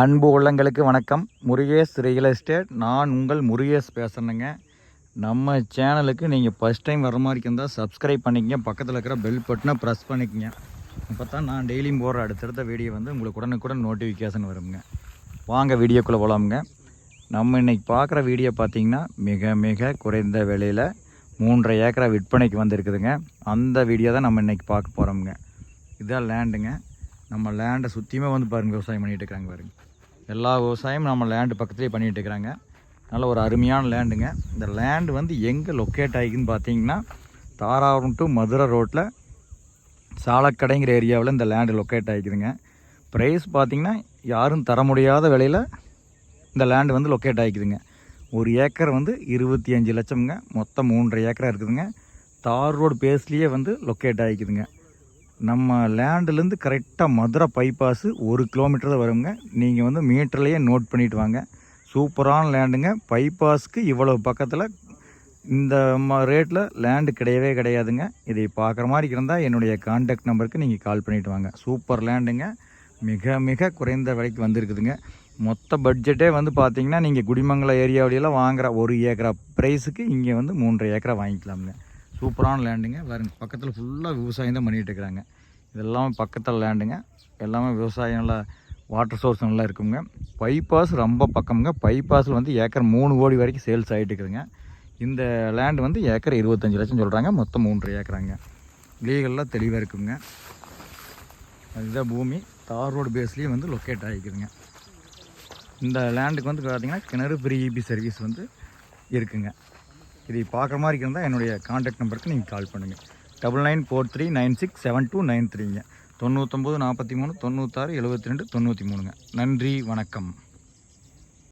அன்பு உள்ளங்களுக்கு வணக்கம். முருகேஷ் ரியல் எஸ்டேட் நான் உங்கள் முருகேஷ் பேசுகிறேங்க நம்ம சேனலுக்கு நீங்கள் ஃபஸ்ட் டைம் வர மாதிரி இருந்தால் சப்ஸ்கிரைப் பண்ணிக்கங்க. பக்கத்தில் இருக்கிற பெல் பட்டனை ப்ரெஸ் பண்ணிக்கங்க. அப்போ தான் நான் டெய்லியும் போடுற அடுத்தடுத்த வீடியோ வந்து உங்களுக்கு உடனுக்குடன் நோட்டிஃபிகேஷன் வருங்க. வாங்க வீடியோக்குள்ளே போகலாமுங்க நம்ம இன்றைக்கி பார்க்குற வீடியோ பார்த்தீங்கன்னா மிக மிக குறைந்த விலையில் மூன்றரை ஏக்கரை விற்பனைக்கு வந்திருக்குதுங்க. அந்த வீடியோ தான் நம்ம இன்றைக்கி பார்க்க போகிறோமுங்க இதான் லேண்டுங்க நம்ம லேண்டை சுற்றியுமே வந்து பாருங்கள் விவசாயம் பண்ணிகிட்டு இருக்கிறாங்க பாருங்கள் எல்லா விவசாயமும் நம்ம லேண்டு பக்கத்துலேயே பண்ணிகிட்டு இருக்கிறாங்க நல்ல ஒரு அருமையான லேண்டுங்க இந்த லேண்டு வந்து எங்கே லொக்கேட் ஆகிக்குன்னு பார்த்தீங்கன்னா தாராபுரம் டு மதுரை ரோட்டில் சாலக்கடைங்கிற ஏரியாவில் இந்த லேண்டு லொக்கேட் ஆகிக்குதுங்க. ப்ரைஸ் பார்த்தீங்கன்னா யாரும் தர முடியாத விலையில் இந்த லேண்டு வந்து லொக்கேட் ஆகிக்குதுங்க. ஒரு ஏக்கர் வந்து இருபத்தி அஞ்சு லட்சம்ங்க. மொத்தம் மூன்றரை ஏக்கராக இருக்குதுங்க. தார் ரோடு பேஸ்லேயே வந்து லொக்கேட் ஆகிக்குதுங்க. நம்ம லேண்டுலேருந்து கரெக்டாக மதுரை பைபாஸு ஒரு கிலோமீட்டர் தான் வருங்க. நீங்கள் வந்து மீட்டர்லேயே நோட் பண்ணிட்டு வாங்க. சூப்பரான லேண்டுங்க பைபாஸ்க்கு இவ்வளோ பக்கத்தில் இந்த ரேட்டில் லேண்டு கிடையவே கிடையாதுங்க. இதை பார்க்குற மாதிரி இருந்தால் என்னுடைய காண்டாக்ட் நம்பருக்கு நீங்கள் கால் பண்ணிட்டு வாங்க. சூப்பர் லேண்டுங்க மிக மிக குறைந்த விலைக்கு வந்திருக்குதுங்க. மொத்த பட்ஜெட்டே வந்து பார்த்திங்கன்னா நீங்கள் குடிமங்கலம் ஏரியாவிலையெல்லாம் வாங்குகிற ஒரு ஏக்கரா ப்ரைஸுக்கு இங்கே வந்து மூன்றரை ஏக்கரா வாங்கிக்கலாமுங்க. சூப்பரான லேண்டுங்க பாருங்க பக்கத்தில் ஃபுல்லாக விவசாயம் தான் பண்ணிகிட்டு இருக்கிறாங்க இதெல்லாம் பக்கத்தில் லேண்டுங்க எல்லாமே விவசாயம் நல்லா வாட்டர் சோர்ஸ் நல்லா இருக்குங்க. பைபாஸ் ரொம்ப பக்கம்ங்க. பைபாஸில் வந்து ஏக்கர் மூணு கோடி வரைக்கும் சேல்ஸ் ஆகிட்டு இருக்குதுங்க. இந்த லேண்ட் வந்து ஏக்கர் இருபத்தஞ்சி லட்சம் சொல்கிறாங்க மொத்தம் மூன்று ஏக்கராங்க. லீகல்லாம் தெளிவாக இருக்குங்க. அதுதான் பூமி. தார் ரோடு பேஸ்லேயும் வந்து லொக்கேட் ஆகிக்குதுங்க. இந்த லேண்டுக்கு வந்து பார்த்தீங்கன்னா கிணறு ஃப்ரீ இபி சர்வீஸ் வந்து இருக்குங்க. இதை பார்க்குற மாதிரி இருந்தால் என்னுடைய காண்டாக்ட் நம்பருக்கு நீங்கள் கால் பண்ணுங்கள் double nine four three nine six seven two nine த்ரீங்க தொண்ணூத்தொம்பது நாற்பத்தி மூணு தொண்ணூத்தாறு எழுபத்தி ரெண்டு தொண்ணூற்றி மூணுங்க. நன்றி வணக்கம்.